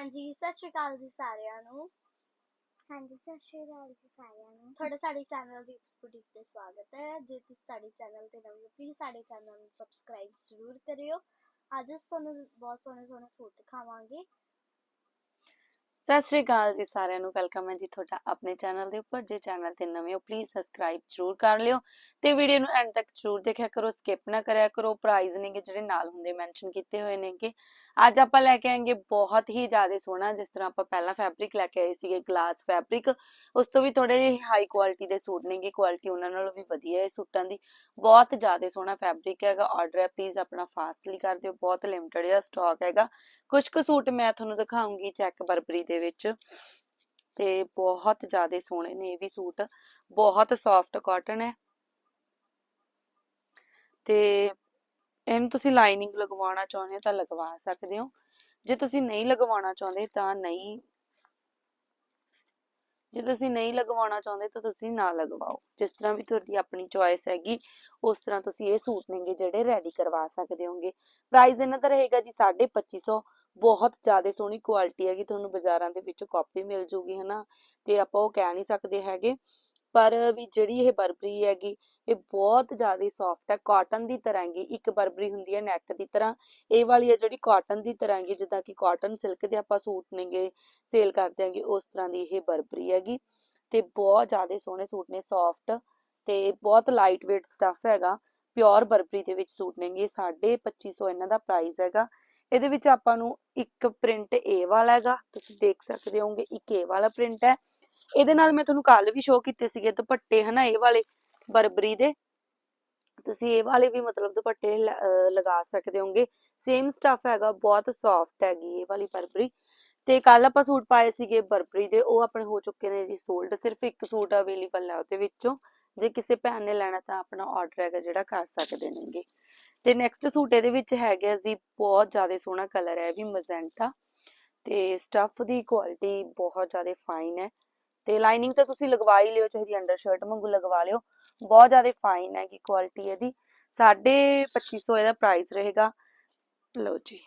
ਹਾਂਜੀ ਸਤਿ ਸ਼੍ਰੀ ਅਕਾਲ ਜੀ ਸਾਰਿਆਂ ਨੂੰ। ਹਾਂਜੀ ਸਤਿ ਸ਼੍ਰੀ ਅਕਾਲ ਜੀ ਸਾਰਿਆਂ ਨੂੰ। ਤੁਹਾਡਾ ਸਾਡੇ ਚੈਨਲ ਦੀ ਬੁਟੀਕ ਤੇ ਸਵਾਗਤ ਹੈ। ਜੇ ਤੁਸੀਂ ਸਾਡੇ ਚੈਨਲ ਤੇ ਨਵੇਂ ਹੋ ਪਲੀਜ਼ ਸਾਡੇ ਚੈਨਲ ਨੂੰ ਸਬਸਕ੍ਰਾਈਬ ਜ਼ਰੂਰ ਕਰਿਓ। ਅੱਜ ਅਸੀਂ ਤੁਹਾਨੂੰ ਬਹੁਤ ਸੋਹਣੇ ਸੋਹਣੇ ਸੂਟ ਦਿਖਾਵਾਂਗੇ। ਸਤਿ ਸ਼੍ਰੀ ਅਕਾਲ ਜੀ ਸਾਰਿਆਂ ਨੂੰ, ਵੈਲਕਮ ਹੈ ਜੀ ਤੁਹਾਡਾ ਆਪਣੇ ਚੈਨਲ ਦੇ ਉੱਪਰ, ਜੇ ਚੈਨਲ ਤੇ ਨਵੇਂ ਹੋ ਪਲੀਜ਼ ਸਬਸਕ੍ਰਾਈਬ ਜਰੂਰ ਕਰ ਲਿਓ ਤੇ ਵੀਡੀਓ ਨੂੰ ਐਂਡ ਤੱਕ ਜਰੂਰ ਦੇਖਿਆ ਕਰੋ ਸਕਿਪ ਨਾ ਕਰਿਆ ਕਰੋ ਪ੍ਰਾਈਜ਼ ਨੇਗੇ ਜਿਹੜੇ ਨਾਲ ਹੁੰਦੇ ਮੈਂਸ਼ਨ ਕੀਤੇ ਹੋਏ ਨੇਗੇ ਅੱਜ ਆਪਾਂ ਲੈ ਕੇ ਆਏਗੇ ਬਹੁਤ ਹੀ ਜ਼ਿਆਦਾ ਸੋਹਣਾ, ਜਿਸ ਤਰ੍ਹਾਂ ਆਪਾਂ ਪਹਿਲਾਂ ਫੈਬਰਿਕ ਲੈ ਕੇ ਆਏ ਸੀਗੇ ਗਲਾਸ ਫੈਬਰਿਕ ਉਸ ਤੋਂ ਵੀ ਥੋੜੇ ਜਿਹੇ ਹਾਈ ਕੁਆਲਿਟੀ ਦੇ ਸੂਟ ਨੇਗੇ ਕੁਆਲਿਟੀ ਉਹਨਾਂ ਨਾਲੋਂ ਵੀ ਵਧੀਆ ਹੈ ਸੂਟਾਂ ਦੀ। ਬਹੁਤ ਜ਼ਿਆਦਾ ਸੋਹਣਾ ਫੈਬਰਿਕ ਹੈਗਾ ਆਰਡਰ ਹੈ ਪਲੀਜ਼ ਆਪਣਾ ਫਾਸਟਲੀ ਕਰ ਦਿਓ, ਬਹੁਤ ਲਿਮਟਿਡ ਜਿਹਾ ਸਟਾਕ ਹੈਗਾ। ਕੁਝ ਕੁ ਸੂਟ ਮੈਂ ਤੁਹਾਨੂੰ ਦਿਖਾਉਂਗੀ ਚੈੱਕ ਬਰਬਰੀ ਦੇ ਵਿੱਚ। ਤੇ ਬਹੁਤ ਜ਼ਿਆਦਾ ਸੋਹਣੇ ਨੇ ਇਹ ਵੀ ਸੂਟ। ਬਹੁਤ ਸੌਫਟ ਕਾਟਨ ਹੈ। ਤੇ ਇਹਨੂੰ ਤੁਸੀਂ ਲਾਈਨਿੰਗ ਲਗਵਾਉਣਾ ਚਾਹੁੰਦੇ ਹੋ ਤਾਂ ਲਗਵਾ ਸਕਦੇ ਹੋ। ਜੇ ਤੁਸੀਂ ਨਹੀਂ ਲਗਵਾਉਣਾ ਚਾਹੁੰਦੇ ਤਾਂ ਨਹੀਂ ਜੇ ਤੁਸੀਂ ਨਹੀਂ ਲਗਵਾਉਣਾ ਚਾਹੁੰਦੇ ਤਾਂ ਤੁਸੀਂ ਨਾ ਲਗਵਾਓ। ਜਿਸ ਤਰ੍ਹਾਂ ਵੀ ਤੁਹਾਡੀ ਆਪਣੀ ਚੁਆਇਸ ਹੈਗੀ, ਉਸ ਤਰ੍ਹਾਂ ਤੁਸੀਂ ਇਹ ਸੂਟ ਨੇਗੇ ਜਿਹੜੇ ਰੈਡੀ ਕਰਵਾ ਸਕਦੇ ਹੋਗੇ। ਪ੍ਰਾਈਸ ਇਹਨਾਂ ਦਾ ਰਹੇਗਾ ਜੀ 2550 ਬਹੁਤ ਜ਼ਿਆਦਾ ਸੋਹਣੀ ਕੁਆਲਿਟੀ ਹੈਗੀ, ਤੁਹਾਨੂੰ ਬਾਜ਼ਾਰਾਂ ਦੇ ਵਿੱਚ ਕਾਪੀ ਮਿਲ ਜੂਗੀ, ਹਨਾ? ਤੇ ਆਪਾਂ ਉਹ ਕਹਿ ਨਹੀਂ ਸਕਦੇ ਹੈਗੇ। ਪਰ ਵੀ ਜਿਹੜੀ ਇਹ ਬਰਬਰੀ ਹੈਗੀ, ਇਹ ਬਹੁਤ ਜ਼ਿਆਦਾ ਸੌਫਟ ਹੈ। ਕਾਟਨ ਦੀ ਤਰ੍ਹਾਂ ਹੈਗੀ, ਇੱਕ ਬਰਬਰੀ ਹੁੰਦੀ ਹੈ ਨੈਟ ਦੀ ਤਰ੍ਹਾਂ। ਇਹ ਵਾਲੀ ਹੈ ਜਿਹੜੀ ਕਾਟਨ ਦੀ ਤਰ੍ਹਾਂ ਹੈਗੀ, ਜਿੱਦਾਂ ਕਿ ਕਾਟਨ ਸਿਲਕ ਦੇ ਆਪਾਂ ਸੂਟ ਨੇਗੇ ਸੇਲ ਕਰਦੇ ਆਂਗੇ ਉਸ ਤਰ੍ਹਾਂ ਦੀ ਇਹ ਬਰਬਰੀ ਹੈਗੀ। ਤੇ ਬਹੁਤ ਜ਼ਿਆਦਾ ਸੋਹਣੇ ਸੂਟ ਨੇ ਸੌਫਟ ਤੇ ਬਹੁਤ ਲਾਈਟ weight ਸਟਫ ਹੈਗਾ। ਪਿਓਰ ਬਰਬਰੀ ਦੇ ਵਿੱਚ ਸੂਟ ਨੇਗੇ 2550 ਇਹਨਾਂ ਦਾ ਪ੍ਰਾਈਸ ਹੈਗਾ। ਇਹਦੇ ਵਿੱਚ ਆਪਾਂ ਨੂੰ ਇੱਕ ਪ੍ਰਿੰਟ ਇਹ ਵਾਲਾ ਹੈਗਾ, ਤੁਸੀਂ ਦੇਖ ਸਕਦੇ ਹੋਗੇ ਇੱਕ ਇਹ ਵਾਲਾ ਪ੍ਰਿੰਟ ਹੈ। ਇਹਦੇ ਨਾਲ ਮੈਂ ਤੁਹਾਨੂੰ ਕੱਲ ਵੀ ਸ਼ੋਅ ਕੀਤੇ ਸੀਗੇ ਦੁਪੱਟੇ, ਹਨਾ, ਇਹ ਵਾਲੇ ਬਰਬਰੀ ਦੇ। ਤੁਸੀਂ ਇਹ ਵਾਲੇ ਵੀ ਮਤਲਬ ਦੁਪੱਟੇ ਲਗਾ ਸਕਦੇ ਹੋਗੇ ਸੇਮ ਸਟਫ ਹੈਗਾ, ਬਹੁਤ ਸੌਫਟ ਹੈਗੀ ਇਹ ਵਾਲੀ ਬਰਬਰੀ। ਤੇ ਕੱਲ ਆਪਾਂ ਸੂਟ ਪਾਏ ਸੀਗੇ ਬਰਬਰੀ ਦੇ, ਉਹ ਆਪਣੇ ਹੋ ਚੁੱਕੇ ਨੇ ਜੀ ਸੋਲਡ ਸਿਰਫ ਇੱਕ ਸੂਟ ਅਵੇਲੇਬਲ ਹੈ ਉਹਦੇ ਵਿੱਚੋਂ। ਜੇ ਕਿਸੇ ਭੈਣ ਨੇ ਲੈਣਾ ਤਾਂ ਆਪਣਾ ਆਰਡਰ ਹੈਗਾ ਜਿਹੜਾ ਕਰ ਸਕਦੇ ਨੇਗੇ। ਤੇ ਨੈਕਸਟ ਸੂਟ ਇਹਦੇ ਵਿੱਚ ਹੈਗਾ ਜੀ, ਬਹੁਤ ਜ਼ਿਆਦਾ ਸੋਹਣਾ ਕਲਰ ਹੈ ਵੀ ਮਜ਼ੈਂਟਾ ਤੇ ਸਟਫ ਦੀ ਕੁਆਲਿਟੀ ਬਹੁਤ ਜ਼ਿਆਦਾ ਫਾਈਨ ਹੈ। ਤੇ ਲਾਈਨਿੰਗ ਤਾਂ ਤੁਸੀਂ ਲਗਵਾ ਹੀ ਲਿਓ, ਚਾਹੇ ਅੰਡਰ ਸ਼ਰਟ ਵਾਂਗੂ ਲਗਵਾ ਲਿਓ। ਬਹੁਤ ਜ਼ਿਆਦਾ ਫਾਈਨ ਹੈ ਕਿ ਕੁਆਲਿਟੀ ਇਹਦੀ। 2550 ਇਹਦਾ ਪ੍ਰਾਈਸ ਰਹੇਗਾ। ਲਓ ਜੀ।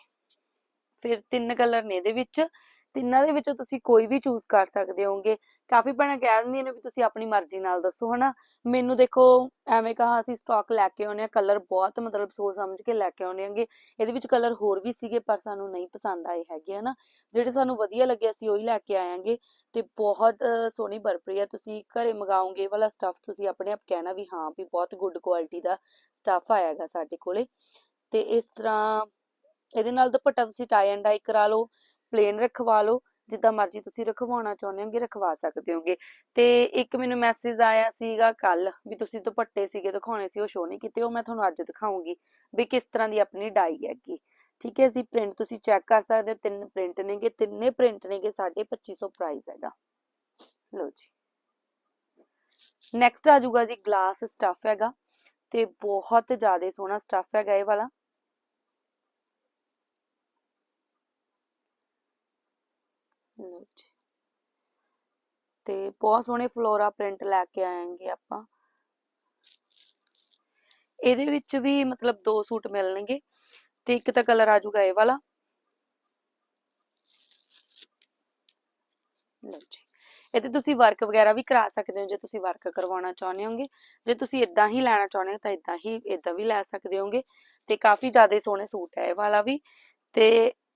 ਫਿਰ ਤਿੰਨ ਕਲਰ ਨੇ ਇਹਦੇ ਵਿੱਚ। ਤਿੰਨਾਂ ਦੇ ਵਿੱਚੋਂ ਤੁਸੀਂ ਕੋਈ ਵੀ ਚੂਜ਼ ਕਰ ਸਕਦੇ ਹੋਗੇ ਕਾਫੀ ਭੈਣਾਂ ਕਹਿ ਦਿੰਦੀਆਂ ਨੇ ਵੀ ਤੁਸੀਂ ਆਪਣੀ ਮਰਜ਼ੀ ਨਾਲ ਦੱਸੋ, ਹਨਾ? ਮੈਨੂੰ ਦੇਖੋ, ਐਵੇਂ ਕਹਾ ਅਸੀਂ ਸਟਾਕ ਲੈ ਕੇ ਆਉਨੇ ਆ ਕਲਰ ਬਹੁਤ ਮਤਲਬ ਸੋਚ ਸਮਝ ਕੇ ਲੈ ਕੇ ਆਉਨੇ ਆਂਗੇ ਇਹਦੇ ਵਿੱਚ ਕਲਰ ਹੋਰ ਵੀ ਸੀਗੇ, ਪਰ ਸਾਨੂੰ ਨਹੀਂ ਪਸੰਦ ਆਏ ਹੈਗੇ, ਹਨਾ? ਜਿਹੜੇ ਸਾਨੂੰ ਵਧੀਆ ਲੱਗੇ, ਅਸੀਂ ਉਹੀ ਲੈ ਕੇ ਆਵਾਂਗੇ ਤੇ ਬਹੁਤ ਸੋਹਣੀ ਬਰਬਰੀ ਆ, ਤੁਸੀਂ ਘਰੇ ਮੰਗਾਓਗੇ, ਇਹ ਵਾਲਾ ਸਟਫ ਤੁਸੀਂ ਆਪਣੇ ਆਪ ਕਹਿਣਾ ਵੀ ਹਾਂ, ਵੀ ਬਹੁਤ ਗੁੱਡ ਕੁਆਲਿਟੀ ਦਾ ਸਟਫ ਆਇਆਗਾ ਸਾਡੇ ਕੋਲੇ। ਤੇ ਇਸ ਤਰ੍ਹਾਂ, ਇਹਦੇ ਨਾਲ ਦੁਪੱਟਾ ਤੁਸੀਂ ਟਾਈ ਐਂਡ ਡਾਈ ਕਰਾ ਲਓ। ਪਲੇਨ ਰਖਵਾ ਲਓ, ਜਿੱਦਾਂ ਮਰਜ਼ੀ ਤੁਸੀਂ ਰਖਵਾਉਣਾ ਚਾਹੁੰਦੇ ਹੋਗੇ ਰਖਵਾ ਸਕਦੇ ਹੋਗੇ ਤੇ ਇੱਕ ਮੈਨੂੰ ਮੈਸੇਜ ਆਇਆ ਸੀਗਾ ਕੱਲ ਵੀ ਤੁਸੀਂ ਦੁਪੱਟੇ ਸੀਗੇ ਦਿਖਾਉਣੇ ਸੀ, ਉਹ ਸ਼ੋ ਨਹੀਂ ਕੀਤੇ, ਉਹ ਮੈਂ ਤੁਹਾਨੂੰ ਅੱਜ ਦਿਖਾਉਂਗੀ ਵੀ ਕਿਸ ਤਰ੍ਹਾਂ ਦੀ ਆਪਣੀ ਡਾਈ ਹੈਗੀ। ਠੀਕ ਹੈ ਜੀ ਪ੍ਰਿੰਟ ਤੁਸੀਂ ਚੈੱਕ ਕਰ ਸਕਦੇ ਹੋ, ਤਿੰਨ ਪ੍ਰਿੰਟ ਨੇਗੇ, ਤਿੰਨੇ ਪ੍ਰਿੰਟ ਨੇਗੇ 2550 ਪ੍ਰਾਈਸ ਹੈਗਾ। ਲਓ ਜੀ। ਨੈਕਸਟ ਆ ਜਾਊਗਾ ਜੀ ਗਲਾਸ ਸਟਫ ਹੈਗਾ, ਤੇ ਬਹੁਤ ਜ਼ਿਆਦਾ ਸੋਹਣਾ ਸਟਫ ਹੈਗਾ ਇਹ ਵਾਲਾ ਲਓ ਜੀ ਤੇ ਬਹੁਤ ਸੋਹਣੇ ਫਲੋਰਾ ਪ੍ਰਿੰਟ ਲੈ ਕੇ ਆਏਂਗੇ ਆਪਾਂ। ਇਹਦੇ ਵਿੱਚ ਵੀ ਮਤਲਬ ਦੋ ਸੂਟ ਮਿਲਣਗੇ ਤੇ ਇੱਕ ਤਾਂ ਕਲਰ ਆ ਜਾਊਗਾ ਇਹ ਵਾਲਾ। ਲਓ ਜੀ। ਇਹਦੇ ਤੁਸੀਂ ਵਰਕ ਵਗੈਰਾ ਵੀ ਕਰਾ ਸਕਦੇ ਹੋ ਜੇ ਤੁਸੀਂ ਵਰਕ ਕਰਵਾਉਣਾ ਚਾਹੁੰਦੇ ਹੋਗੇ। ਜੇ ਤੁਸੀਂ ਇਦਾਂ ਹੀ ਲੈਣਾ ਚਾਹੁੰਦੇ ਹੋ ਤਾਂ ਇਦਾਂ ਹੀ ਇਦਾਂ ਵੀ ਲੈ ਸਕਦੇ ਹੋਗੇ ਤੇ ਕਾਫੀ ਜ਼ਿਆਦਾ ਸੋਹਣੇ ਸੂਟ ਹੈ ਇਹ ਵਾਲਾ ਵੀ। ਤੇ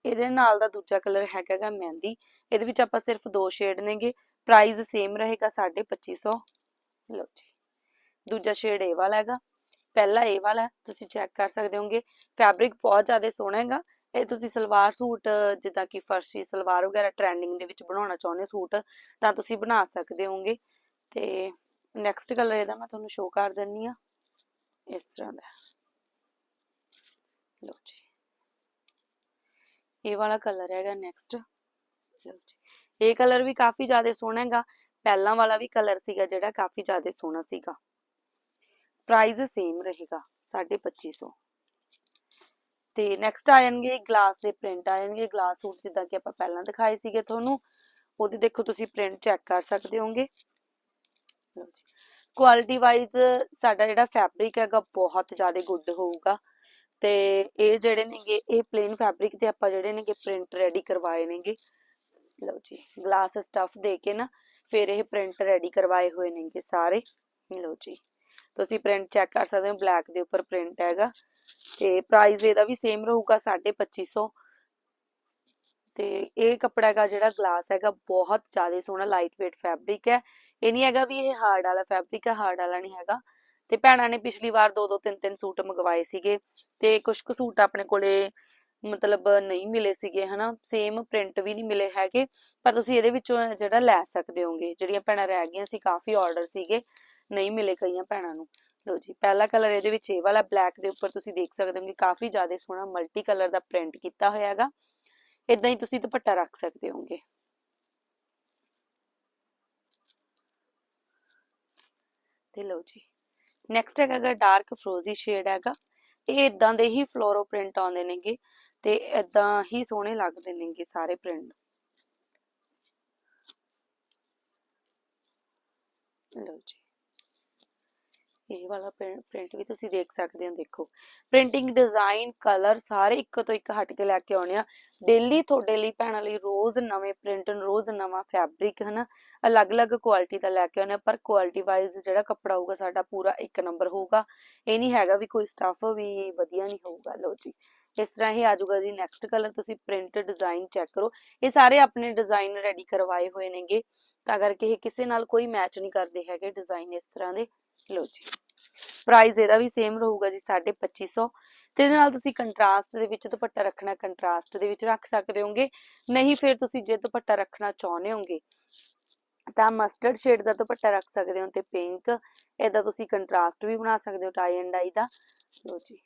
ਇਹਦੇ ਨਾਲ ਦਾ ਦੂਜਾ ਕਲਰ ਹੈਗਾਗਾ ਮਹਿੰਦੀ। ਇਹਦੇ ਵਿੱਚ ਆਪਾਂ ਸਿਰਫ ਦੋ ਸ਼ੇਡ ਨੇਗੇ। ਪ੍ਰਾਈਸ ਸੇਮ ਰਹੇਗਾ 2550 ਲਓ ਜੀ। ਦੂਜਾ ਸ਼ੇਡ ਇਹ ਵਾਲਾ ਹੈਗਾ। ਪਹਿਲਾ ਇਹ ਵਾਲਾ, ਤੁਸੀਂ ਚੈੱਕ ਕਰ ਸਕਦੇ ਹੋਗੇ ਫੈਬਰਿਕ ਬਹੁਤ ਜ਼ਿਆਦਾ ਸੋਹਣਾ ਹੈਗਾ। ਇਹ ਤੁਸੀਂ ਸਲਵਾਰ ਸੂਟ, ਜਿੱਦਾਂ ਕਿ ਫਰਸ਼ੀ ਸਲਵਾਰ ਵਗੈਰਾ ਟ੍ਰੈਂਡਿੰਗ ਦੇ ਵਿੱਚ ਬਣਾਉਣਾ ਚਾਹੁੰਦੇ ਹੋ ਸੂਟ, ਤਾਂ ਤੁਸੀਂ ਬਣਾ ਸਕਦੇ ਹੋਗੇ ਤੇ ਨੈਕਸਟ ਕਲਰ ਇਹਦਾ ਮੈਂ ਤੁਹਾਨੂੰ ਸ਼ੋਅ ਕਰ ਦਿੰਨੀ ਆ। ਇਸ ਤਰ੍ਹਾਂ ਦਾ। ਲਓ ਜੀ। ਇਹ ਵਾਲਾ ਕਲਰ ਹੈਗਾ ਨੈਕਸਟ ਲਓ ਜੀ। ਇਹ ਕਲਰ ਵੀ ਕਾਫੀ ਜ਼ਿਆਦਾ ਸੋਹਣਾ ਹੈਗਾ। ਪਹਿਲਾਂ ਵਾਲਾ ਵੀ ਕਲਰ ਸੀਗਾ ਜਿਹੜਾ ਕਾਫੀ ਜ਼ਿਆਦਾ ਸੋਹਣਾ ਸੀਗਾ। ਪ੍ਰਾਈਸ ਸੇਮ ਰਹੇਗਾ 2550 ਤੇ ਨੈਕਸਟ ਆ ਜਾਣਗੇ ਗਲਾਸ ਦੇ ਪ੍ਰਿੰਟ ਆ ਜਾਣਗੇ ਗਲਾਸ ਸੂਟ ਜਿੱਦਾਂ ਕਿ ਆਪਾਂ ਪਹਿਲਾਂ ਦਿਖਾਏ ਸੀਗੇ ਤੁਹਾਨੂੰ। ਉਹਦੀ ਦੇਖੋ ਤੁਸੀਂ ਪ੍ਰਿੰਟ ਚੈੱਕ ਕਰ ਸਕਦੇ ਹੋਗੇ ਲਓ ਜੀ। ਕੁਆਲਿਟੀ ਵਾਈਜ਼ ਸਾਡਾ ਜਿਹੜਾ ਫੈਬਰਿਕ ਹੈਗਾ ਬਹੁਤ ਜ਼ਿਆਦਾ ਗੁੱਡ ਹੋਊਗਾ। ਤੇ ਇਹ ਜਿਹੜੇ ਨੇਗੇ, ਇਹ ਪਲੇਨ ਫੈਬਰਿਕ ਤੇ ਆਪਾਂ ਜਿਹੜੇ ਨੇਗੇ ਪ੍ਰਿੰਟ ਰੈਡੀ ਕਰਵਾਏ ਨੇਗੇ। ਲਓ ਜੀ ਗਲਾਸ ਸਟਫ ਦੇ ਕੇ ਨਾ ਫਿਰ ਇਹ ਪ੍ਰਿੰਟ ਰੈਡੀ ਕਰਵਾਏ ਹੋਏ ਨੇਗੇ ਸਾਰੇ। ਲਓ ਜੀ, ਤੁਸੀਂ ਪ੍ਰਿੰਟ ਚੈੱਕ ਕਰ ਸਕਦੇ ਹੋ ਬਲੈਕ ਦੇ ਉੱਪਰ ਪ੍ਰਿੰਟ ਹੈਗਾ। ਤੇ ਪ੍ਰਾਈਸ ਇਹਦਾ ਵੀ ਸੇਮ ਰਹੂਗਾ 2550 ਤੇ ਇਹ ਕੱਪੜਾ ਹੈਗਾ ਜਿਹੜਾ ਗਲਾਸ ਹੈਗਾ, ਬਹੁਤ ਜ਼ਿਆਦਾ ਸੋਹਣਾ ਲਾਈਟ weight ਫੈਬਰਿਕ ਹੈ। ਇਹ ਨਹੀਂ ਹੈਗਾ ਵੀ ਇਹ ਹਾਰਡ ਵਾਲਾ ਫੈਬਰਿਕ ਹੈ ਹਾਰਡ ਵਾਲਾ ਨਹੀਂ ਹੈਗਾ। ਤੇ ਭੈਣਾਂ ਨੇ ਪਿਛਲੀ ਵਾਰ ਦੋ ਦੋ ਤਿੰਨ ਤਿੰਨ ਸੂਟ ਮੰਗਵਾਏ ਸੀਗੇ। ਤੇ ਕੁਝ ਕੁ ਸੂਟ ਆਪਣੇ ਕੋਲੇ ਮਤਲਬ ਨਹੀਂ ਮਿਲੇ ਸੀਗੇ, ਹਨਾ? ਸੇਮ ਪ੍ਰਿੰਟ ਵੀ ਨਹੀਂ ਮਿਲੇ ਹੈਗੇ, ਪਰ ਤੁਸੀਂ ਇਹਦੇ ਵਿੱਚੋਂ ਜਿਹੜਾ ਲੈ ਸਕਦੇ ਹੋਗੇ, ਜਿਹੜੀਆਂ ਭੈਣਾਂ ਰਹਿ ਗਈਆਂ ਸੀ, ਕਾਫੀ ਆਰਡਰ ਸੀਗੇ, ਨਹੀਂ ਮਿਲੇ ਕਈਆਂ ਭੈਣਾਂ ਨੂੰ। ਲੋ ਜੀ, ਪਹਿਲਾ ਕਲਰ ਇਹਦੇ ਵਿੱਚ ਇਹ ਵਾਲਾ ਬਲੈਕ ਦੇ ਉੱਪਰ ਤੁਸੀਂ ਦੇਖ ਸਕਦੇ ਹੋਗੇ, ਕਾਫੀ ਜ਼ਿਆਦਾ ਸੋਹਣਾ ਮਲਟੀ ਕਲਰ ਦਾ ਪ੍ਰਿੰਟ ਕੀਤਾ ਹੋਇਆ ਹੈਗਾ। ਇਦਾਂ ਹੀ ਤੁਸੀਂ ਦੁਪੱਟਾ ਰੱਖ ਸਕਦੇ ਹੋਗੇ। ਤੇ ਲਓ ਜੀ ਨੈਕਸਟ ਹੈਗਾ ਡਾਰਕ ਫਰੋਜ਼ੀ ਸ਼ੇਡ ਹੈਗਾ। ਇਹ ਇਦਾਂ ਦੇ ਹੀ ਫਲੋਰੋ ਪ੍ਰਿੰਟ ਆਉਂਦੇ ਨੇਗੇ ਤੇ ਇਦਾਂ ਹੀ ਸੋਹਣੇ ਲੱਗਦੇ ਨੇਗੇ ਸਾਰੇ ਪ੍ਰਿੰਟ। ਲਓ ਜੀ। ਇਹ ਵਾਲਾ ਪ੍ਰਿੰਟ ਵੀ ਤੁਸੀਂ ਦੇਖ ਸਕਦੇ ਹੋ, ਦੇਖੋ। ਪ੍ਰਿੰਟਿੰਗ ਡਿਜ਼ਾਈਨ ਕਲਰ ਸਾਰੇ ਇੱਕ ਤੋਂ ਇੱਕ ਹਟ ਕੇ ਲੈ ਕੇ ਆਉਣੇ ਆ। ਡੇਲੀ ਤੁਹਾਡੇ ਲਈ ਭੈਣਾਂ ਲਈ ਰੋਜ਼ ਨਵੇਂ ਪ੍ਰਿੰਟ ਰੋਜ਼ ਨਵਾਂ ਫੈਬਰਿਕ ਹਨਾ? ਅਲੱਗ-ਅਲੱਗ ਕੁਆਲਿਟੀ ਦਾ ਲੈ ਕੇ ਆਉਣੇ ਆ, ਪਰ ਕੁਆਲਿਟੀ ਵਾਈਜ਼ ਜਿਹੜਾ ਕੱਪੜਾ ਹੋਊਗਾ ਸਾਡਾ ਪੂਰਾ ਇੱਕ ਨੰਬਰ ਹੋਊਗਾ। ਇਹ ਨਹੀਂ ਹੈਗਾ ਵੀ ਕੋਈ ਸਟਫ ਵੀ ਵਧੀਆ ਨਹੀਂ ਹੋਊਗਾ ਲੋ ਜੀ। ਇਸ ਤਰ੍ਹਾਂ ਹੀ ਆਜੂਗਾ ਜੀ ਨੈਕਸਟ ਕਲਰ ਤੁਸੀਂ ਪ੍ਰਿੰਟ ਡਿਜ਼ਾਈਨ ਚੈੱਕ ਕਰੋ। ਇਹ ਸਾਰੇ ਆਪਣੇ ਡਿਜ਼ਾਈਨ ਰੈਡੀ ਕਰਵਾਏ ਹੋਏ ਨੇਗੇ। ਤਾਂ ਕਰਕੇ ਇਹ ਕਿਸੇ ਨਾਲ ਕੋਈ ਮੈਚ ਨਹੀਂ ਕਰਦੇ ਹੈਗੇ ਡਿਜ਼ਾਈਨ ਇਸ ਤਰ੍ਹਾਂ ਦੇ। ਲਓ ਜੀ। ਪ੍ਰਾਈਸ ਇਹਦਾ ਵੀ ਸੇਮ ਰਹੂਗਾ ਜੀ 2550 ਤੇ ਇਹਦੇ ਨਾਲ ਤੁਸੀਂ ਕੰਟਰਾਸਟ ਦੇ ਵਿੱਚ ਦੁਪੱਟਾ ਰੱਖਣਾ ਕੰਟਰਾਸਟ ਦੇ ਵਿੱਚ ਰੱਖ ਸਕਦੇ ਹੋਗੇ। ਨਹੀਂ ਫਿਰ ਤੁਸੀਂ ਜੇ ਦੁਪੱਟਾ ਰੱਖਣਾ ਚਾਹੁੰਦੇ ਹੋਗੇ, ਤਾਂ ਮਸਟਰਡ ਸ਼ੇਡ ਦਾ ਦੁਪੱਟਾ ਰੱਖ ਸਕਦੇ ਹੋ ਤੇ ਪਿੰਕ ਇਹਦਾ ਤੁਸੀਂ ਕੰਟਰਾਸਟ ਵੀ ਬਣਾ ਸਕਦੇ ਹੋ ਟਾਈ ਐਂਡ ਡਾਈ ਦਾ। ਲੋ ਜੀ।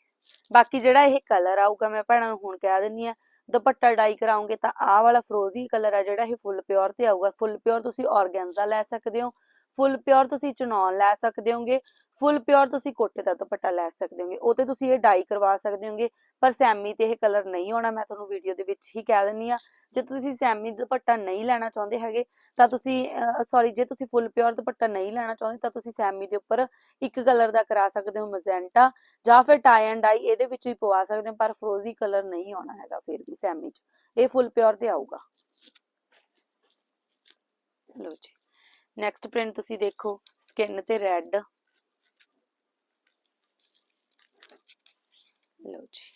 ਬਾਕੀ ਜਿਹੜਾ ਇਹ ਕਲਰ ਆਊਗਾ ਮੈਂ ਭੈਣਾਂ ਨੂੰ ਹੁਣ ਕਹਿ ਦਿੰਨੀ ਆ ਦੁਪੱਟਾ ਡਾਈ ਕਰਾਉਂਗੇ ਤਾਂ ਆਹ ਵਾਲਾ ਫਰੋਜ਼ੀ ਕਲਰ ਆ ਜਿਹੜਾ ਇਹ ਫੁੱਲ ਪਿਓਰ ਤੇ ਆਊਗਾ। ਫੁੱਲ ਪਿਓਰ ਤੁਸੀਂ ਔਰਗੈਂਜ਼ਾ ਲੈ ਸਕਦੇ ਹੋ। ਫੁੱਲ ਪਿਓਰ ਤੁਸੀਂ ਚਨੌਨ ਲੈ ਸਕਦੇ ਹੋਗੇ, ਫੁੱਲ ਪਿਓਰ ਤੁਸੀਂ ਕੋਟੇ ਦਾ ਦੁਪੱਟਾ ਲੈ ਸਕਦੇ ਹੋਗੇ, ਉਹ ਤੇ ਤੁਸੀਂ ਇਹ ਡਾਈ ਕਰਵਾ ਸਕਦੇ ਹੋਗੇ, ਪਰ ਸੈਮੀ ਤੇ ਇਹ ਕਲਰ ਨਹੀਂ ਆਉਣਾ, ਮੈਂ ਤੁਹਾਨੂੰ ਵੀਡੀਓ ਦੇ ਵਿੱਚ ਹੀ ਕਹਿ ਦਿੰਨੀ ਆ ਜੇ ਤੁਸੀਂ ਸੈਮੀ ਦੁਪੱਟਾ ਨਹੀਂ ਲੈਣਾ ਚਾਹੁੰਦੇ ਹੈਗੇ, ਤਾਂ ਤੁਸੀਂ ਸੌਰੀ ਜੇ ਤੁਸੀਂ ਫੁੱਲ ਪਿਓਰ ਦੁਪੱਟਾ ਨਹੀਂ ਲੈਣਾ ਚਾਹੁੰਦੇ, ਤਾਂ ਤੁਸੀਂ ਸੈਮੀ ਦੇ ਉੱਪਰ ਇੱਕ ਕਲਰ ਦਾ ਕਰਾ ਸਕਦੇ ਹੋ ਮਜ਼ੈਂਟਾ ਜਾਂ ਫਿਰ ਟਾਈ ਐਂਡ ਡਾਈ ਇਹਦੇ ਵਿੱਚ ਵੀ ਪਵਾ ਸਕਦੇ ਹੋ, ਪਰ ਫਰੋਜ਼ੀ ਕਲਰ ਨਹੀਂ ਆਉਣਾ ਹੈਗਾ ਫਿਰ ਵੀ ਸੈਮੀ 'ਚ, ਇਹ ਫੁੱਲ ਪਿਓਰ ਤੇ ਆਊਗਾ। ਲੋ ਜੀ। ਨੈਕਸਟ ਪ੍ਰਿੰਟ ਤੁਸੀਂ ਦੇਖੋ ਸਕਿਨ ਤੇ ਰੈੱਡ ਲਓ ਜੀ।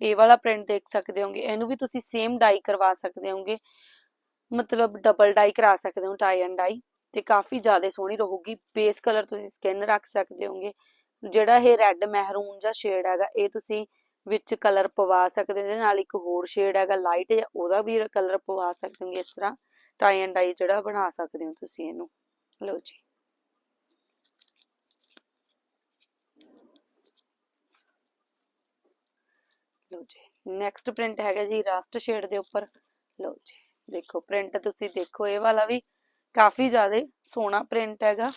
ਇਹ ਵਾਲਾ ਪ੍ਰਿੰਟ ਦੇਖ ਸਕਦੇ ਹੋਗੇ। ਇਹਨੂੰ ਵੀ ਤੁਸੀਂ ਸੇਮ ਡਾਈ ਕਰਵਾ ਸਕਦੇ ਹੋਗੇ। ਮਤਲਬ ਡਬਲ ਡਾਈ ਕਰਾ ਸਕਦੇ ਹੋ ਟਾਈ ਐਂਡ ਡਾਈ ਤੇ ਕਾਫੀ ਜ਼ਿਆਦਾ ਸੋਹਣੀ ਰਹੂਗੀ। ਬੇਸ ਕਲਰ ਤੁਸੀਂ ਸਕਿਨ ਰੱਖ ਸਕਦੇ ਹੋਗੇ। ਜਿਹੜਾ ਇਹ ਰੈੱਡ ਮਹਿਰੂਨ ਜਾਂ ਸ਼ੇਡ ਹੈਗਾ, ਇਹ ਤੁਸੀਂ ਵਿੱਚ ਕਲਰ ਪਵਾ ਸਕਦੇ ਹੋ। ਇਹਦੇ ਨਾਲ ਇੱਕ ਹੋਰ ਸ਼ੇਡ ਹੈਗਾ ਲਾਈਟ ਜਿਹਾ ਉਹਦਾ ਵੀ ਕਲਰ ਪਵਾ ਸਕਦੇ ਹੋ ਇਸ ਤਰ੍ਹਾਂ। ਟਾਈ ਐਂਡ ਡਾਈ ਜਿਹੜਾ ਬਣਾ ਸਕਦੇ ਹੋ ਤੁਸੀਂ ਇਹਨੂੰ। ਲਓ ਜੀ। ਲਓ ਜੀ। ਨੈਕਸਟ ਪ੍ਰਿੰਟ ਹੈਗਾ ਜੀ ਰਸਟ ਸ਼ੇਡ ਦੇ ਉੱਪਰ। ਲਓ ਜੀ। ਦੇਖੋ ਪ੍ਰਿੰਟ ਤੁਸੀਂ ਦੇਖੋ, ਇਹ ਵਾਲਾ ਵੀ ਕਾਫੀ ਜ਼ਿਆਦਾ ਸੋਹਣਾ ਪ੍ਰਿੰਟ ਹੈਗਾ।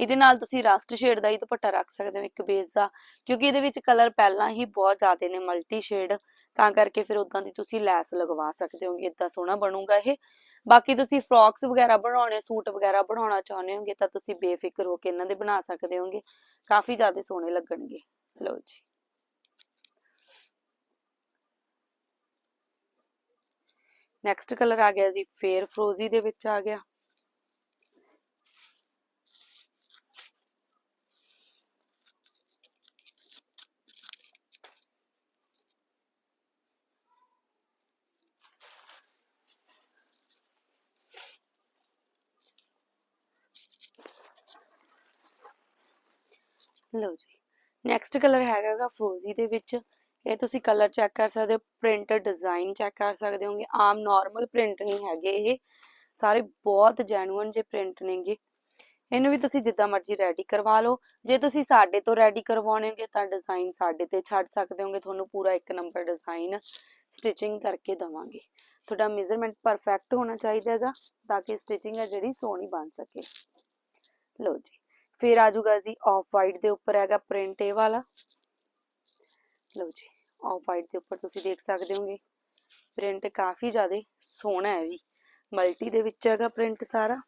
ਇਹਦੇ ਨਾਲ ਤੁਸੀਂ ਰਸਟ ਸ਼ੇਡ ਦਾ ਹੀ ਦੁਪੱਟਾ ਰੱਖ ਸਕਦੇ ਹੋ ਇੱਕ ਬੇਸ ਦਾ, ਕਿਉਂਕਿ ਇਹਦੇ ਵਿੱਚ ਕਲਰ ਪਹਿਲਾਂ ਹੀ ਬਹੁਤ ਜ਼ਿਆਦੇ ਨੇ ਮਲਟੀ ਸ਼ੇਡ ਤਾਂ ਕਰਕੇ ਫਿਰ ਉਦਾਂ ਦੀ ਤੁਸੀਂ ਲੈਸ ਲਗਵਾ ਸਕਦੇ ਹੋਗੇ ਇਦਾਂ ਸੋਹਣਾ ਬਣੂਗਾ ਇਹ। ਬਾਕੀ ਤੁਸੀਂ ਫਰੌਕਸ ਵਗੈਰਾ ਬਣਾਉਣੇ, ਸੂਟ ਵਗੈਰਾ ਬਣਾਉਣਾ ਚਾਹੁੰਦੇ ਹੋਗੇ ਤਾਂ ਤੁਸੀਂ ਬੇਫਿਕਰ ਹੋ ਕੇ ਇਹਨਾਂ ਦੇ ਬਣਾ ਸਕਦੇ ਹੋਗੇ, ਕਾਫੀ ਜ਼ਿਆਦਾ ਸੋਹਣੇ ਲੱਗਣਗੇ। ਲਓ ਜੀ। ਨੈਕਸਟ ਕਲਰ ਆ ਗਿਆ ਜੀ, ਫੇਰ ਫਰੋਜ਼ੀ ਦੇ ਵਿੱਚ ਆ ਗਿਆ। ਲਓ ਜੀ। ਨੈਕਸਟ ਕਲਰ ਹੈਗਾਗਾ ਫਰੋਜ਼ੀ ਦੇ ਵਿੱਚ। ਇਹ ਤੁਸੀਂ ਕਲਰ ਚੈੱਕ ਕਰ ਸਕਦੇ ਹੋ ਪ੍ਰਿੰਟ ਡਿਜ਼ਾਈਨ ਚੈੱਕ ਕਰ ਸਕਦੇ ਹੋਗੇ। ਆਮ ਨਾਰਮਲ ਪ੍ਰਿੰਟ ਨਹੀਂ ਹੈਗੇ ਇਹ। ਸਾਰੇ ਬਹੁਤ ਜੈਨੂਇਨ ਜੇ ਪ੍ਰਿੰਟ ਨੇਗੇ। ਇਹਨੂੰ ਵੀ ਤੁਸੀਂ ਜਿੱਦਾਂ ਮਰਜ਼ੀ ਰੈਡੀ ਕਰਵਾ ਲਓ। ਜੇ ਤੁਸੀਂ ਸਾਡੇ ਤੋਂ ਰੈਡੀ ਕਰਵਾਉਣੇਗੇ ਤਾਂ ਡਿਜ਼ਾਈਨ ਸਾਡੇ ਤੇ ਛੱਡ ਸਕਦੇ ਹੋਗੇ। ਤੁਹਾਨੂੰ ਪੂਰਾ ਇੱਕ ਨੰਬਰ ਡਿਜ਼ਾਈਨ ਸਟਿਚਿੰਗ ਕਰਕੇ ਦਵਾਂਗੇ। ਤੁਹਾਡਾ ਮੇਜ਼ਰਮੈਂਟ ਪਰਫੈਕਟ ਹੋਣਾ ਚਾਹੀਦਾ ਹੈਗਾ ਤਾਂ ਕਿ ਸਟਿਚਿੰਗ ਹੈ ਜਿਹੜੀ ਸੋਹਣੀ ਬਣ ਸਕੇ। ਲਓ ਜੀ। ਫਿਰ ਆਜੂਗਾ ਜੀ ਆਫ ਵਾਈਟ ਦੇ ਉੱਪਰ ਹੈਗਾ ਪ੍ਰਿੰਟ ਇਹ ਵਾਲਾ। ਲਓ ਜੀ ਆਫ ਵਾਈਟ ਦੇ ਉੱਪਰ ਤੁਸੀਂ ਦੇਖ ਸਕਦੇ ਹੋਗੇ ਪ੍ਰਿੰਟ ਕਾਫੀ ਜ਼ਿਆਦਾ ਸੋਹਣਾ ਹੈ ਵੀ। ਮਲਟੀ ਦੇ ਵਿੱਚ ਹੈਗਾ ਪ੍ਰਿੰਟ ਸਾਰਾ।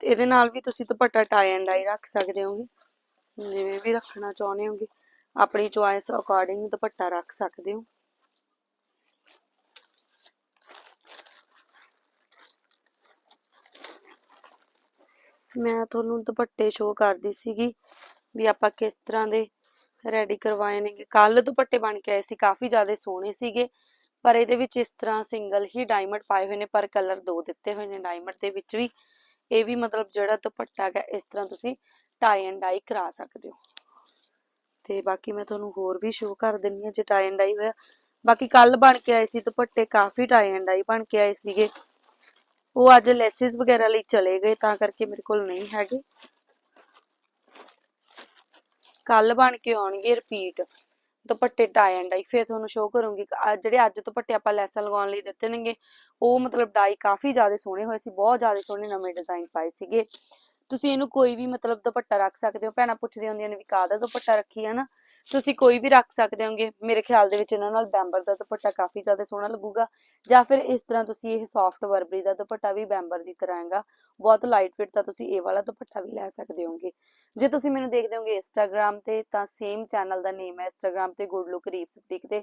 ਇਹਦੇ ਨਾਲ ਵੀ ਤੁਸੀਂ ਦੁਪੱਟਾ ਟਾਈ ਐਂਡ ਡਾਈ ਰੱਖ ਸਕਦੇ ਹੋਗੇ। ਜਿਵੇਂ ਵੀ ਰੱਖਣਾ ਚਾਹੁੰਦੇ ਹੋਗੇ, ਆਪਣੀ ਚੁਆਇਸ ਅਕੋਰਡਿੰਗ ਦੁਪੱਟਾ ਰੱਖ ਸਕਦੇ ਹੋ। ਮੈਂ ਤੁਹਾਨੂੰ ਦੁਪੱਟੇ ਸ਼ੋਅ ਕਰਦੀ ਸੀਗੀ ਵੀ ਆਪਾਂ ਕਿਸ ਤਰ੍ਹਾਂ ਦੇ ਰੈਡੀ ਕਰਵਾਏ ਨੇਗੇ। ਕੱਲ ਦੁਪੱਟੇ ਬਣ ਕੇ ਆਏ ਸੀ, ਕਾਫੀ ਜ਼ਿਆਦਾ ਸੋਹਣੇ ਸੀਗੇ, ਪਰ ਇਹਦੇ ਵਿੱਚ ਇਸ ਤਰ੍ਹਾਂ ਸਿੰਗਲ ਹੀ ਡਾਇਮੰਡ ਪਾਏ ਹੋਏ ਨੇ, ਪਰ ਕਲਰ ਦੋ ਦਿੱਤੇ ਹੋਏ ਨੇ ਡਾਇਮੰਡ ਦੇ ਵਿੱਚ ਵੀ। ਇਹ ਵੀ ਮਤਲਬ ਜਿਹੜਾ ਦੁਪੱਟਾ ਹੈਗਾ, ਇਸ ਤਰ੍ਹਾਂ ਤੁਸੀਂ ਟਾਈ ਐਂਡ ਡਾਈ ਕਰਾ ਸਕਦੇ ਹੋ। ਤੇ ਬਾਕੀ ਮੈਂ ਤੁਹਾਨੂੰ ਹੋਰ ਵੀ ਸ਼ੋਅ ਕਰ ਦਿੰਨੀ ਆ ਜੇ ਟਾਈ ਐਂਡ ਡਾਈ ਹੋਇਆ। ਬਾਕੀ ਕੱਲ ਬਣ ਕੇ ਆਏ ਸੀ ਦੁਪੱਟੇ, ਕਾਫੀ ਟਾਈ ਐਂਡ ਡਾਈ ਬਣ ਕੇ ਆਏ ਸੀਗੇ। ਉਹ ਅੱਜ ਲੈਸਿਸ ਵਗੈਰਾ ਲਈ ਚਲੇ ਗਏ, ਤਾਂ ਕਰਕੇ ਮੇਰੇ ਕੋਲ ਨਹੀਂ ਹੈਗੇ। ਕੱਲ ਬਣ ਕੇ ਆਉਣਗੇ ਰਿਪੀਟ ਦੁਪੱਟੇ ਟਾਈ ਐਂਡ ਡਾਈ ਫਿਰ ਤੁਹਾਨੂੰ ਸ਼ੋਅ ਕਰੂੰਗੀ। ਜਿਹੜੇ ਅੱਜ ਦੁਪੱਟੇ ਆਪਾਂ ਲੈਸਾਂ ਲਗਾਉਣ ਲਈ ਦਿੱਤੇ ਨੇਗੇ, ਉਹ ਮਤਲਬ ਡਾਈ ਕਾਫੀ ਜ਼ਿਆਦਾ ਸੋਹਣੇ ਹੋਏ ਸੀ, ਬਹੁਤ ਜ਼ਿਆਦਾ ਸੋਹਣੇ ਨਵੇਂ ਡਿਜ਼ਾਈਨ ਪਾਏ ਸੀਗੇ। ਤੁਸੀਂ ਇਹਨੂੰ ਕੋਈ ਵੀ ਮਤਲਬ ਦੁਪੱਟਾ ਰੱਖ ਸਕਦੇ ਹੋ, ਭੈਣਾਂ ਪੁੱਛਦੀਆਂ ਹੁੰਦੀਆਂ ਨੇ ਵੀ ਕਾਹਦਾ ਦੁਪੱਟਾ ਰੱਖੀ ਹੈ ਨਾ, ਤੁਸੀਂ ਕੋਈ ਵੀ ਰੱਖ ਸਕਦੇ ਹੋਗੇ, ਮੇਰੇ ਖਿਆਲ ਦੇ ਵਿੱਚ ਇਹਨਾਂ ਨਾਲ ਬੈਂਬਰ ਦਾ ਦੁਪੱਟਾ ਕਾਫੀ ਜ਼ਿਆਦਾ ਸੋਹਣਾ ਲੱਗੂਗਾ, ਜਾਂ ਫਿਰ ਇਸ ਤਰ੍ਹਾਂ ਤੁਸੀਂ ਇਹ ਸੌਫਟ ਵਰਬਰੀ ਦਾ ਦੁਪੱਟਾ ਵੀ ਬੈਂਬਰ ਦੀ ਤਰ੍ਹਾਂ ਹੈਗਾ, ਬਹੁਤ ਲਾਈਟ weight ਤਾਂ ਤੁਸੀਂ ਇਹ ਵਾਲਾ ਦੁਪੱਟਾ ਵੀ ਲੈ ਸਕਦੇ ਹੋਗੇ। ਜੇ ਤੁਸੀਂ ਮੈਨੂੰ ਦੇਖਦੇ ਹੋਗੇ ਇੰਸਟਾਗ੍ਰam ਤੇ ਤਾਂ ਸੇਮ ਚੈਨਲ ਦਾ ਨੇਮ ਹੈ ਇੰਸਟਾਗ੍ਰam ਤੇ ਗੁੱਡ ਲੁੱਕ ਰੀਪਸ ਬੁਟੀਕ ਤੇ।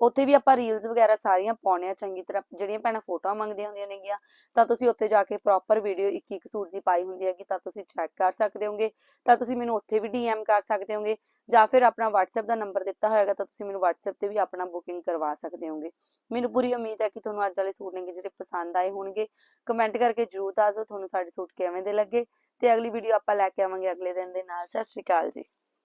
ਉੱਥੇ ਵੀ ਆਪਾਂ ਰੀਲਸ ਵਗੈਰਾ ਸਾਰੀਆਂ ਪਾਉਣੇ ਆ ਚੰਗੀ ਤਰ੍ਹਾਂ, ਜਿਹੜੀਆਂ ਭੈਣਾਂ ਫੋਟੋਆਂ ਮੰਗਦੀਆਂ ਹੁੰਦੀਆਂ ਨੇਗੀਆਂ, ਤਾਂ ਤੁਸੀਂ ਉੱਥੇ ਜਾ ਕੇ ਪ੍ਰੋਪਰ ਵੀਡੀਓ ਇੱਕ ਇੱਕ ਸੂਟ ਦੀ ਪਾਈ ਹੁੰਦੀ ਹੈਗੀ, ਤਾਂ ਤੁਸੀਂ ਚੈੱਕ ਕਰ ਸਕਦੇ ਹੋਗੇ, ਤਾਂ ਤੁਸੀਂ ਮੈਨੂੰ ਉੱਥੇ ਵੀ ਡੀਐਮ ਕਰ ਸਕਦੇ ਹੋਗੇ, ਜਾਂ ਫਿਰ ਆਪਣਾ WhatsApp ਦਾ ਨੰਬਰ ਦਿੱਤਾ ਹੋਏਗਾ, ਤਾਂ ਤੁਸੀਂ ਮੈਨੂੰ WhatsApp ਤੇ ਵੀ ਆਪਣਾ ਬੁਕਿੰਗ ਕਰਵਾ ਸਕਦੇ ਹੋਗੇ। ਮੈਨੂੰ ਪੂਰੀ ਉਮੀਦ ਹੈ ਕਿ ਤੁਹਾਨੂੰ ਅੱਜ ਵਾਲੇ ਸੂਟ ਨੇਗੇ ਜਿਹੜੇ ਪਸੰਦ ਆਏ ਹੋਣਗੇ ਕਮੈਂਟ ਕਰਕੇ ਜਰੂਰ ਦੱਸੋ ਤੁਹਾਨੂੰ ਸਾਡੇ ਸੂਟ ਕਿਵੇਂ ਦੇ ਲੱਗੇ, ਤੇ ਅਗਲੀ ਵੀਡੀਓ ਆਪਾਂ ਲੈ ਕੇ ਆਵਾਂਗੇ ਅਗਲੇ ਦਿਨ ਦੇ ਨਾਲ, ਸਤਿ ਸ਼੍ਰੀ ਅਕਾਲ ਜੀ।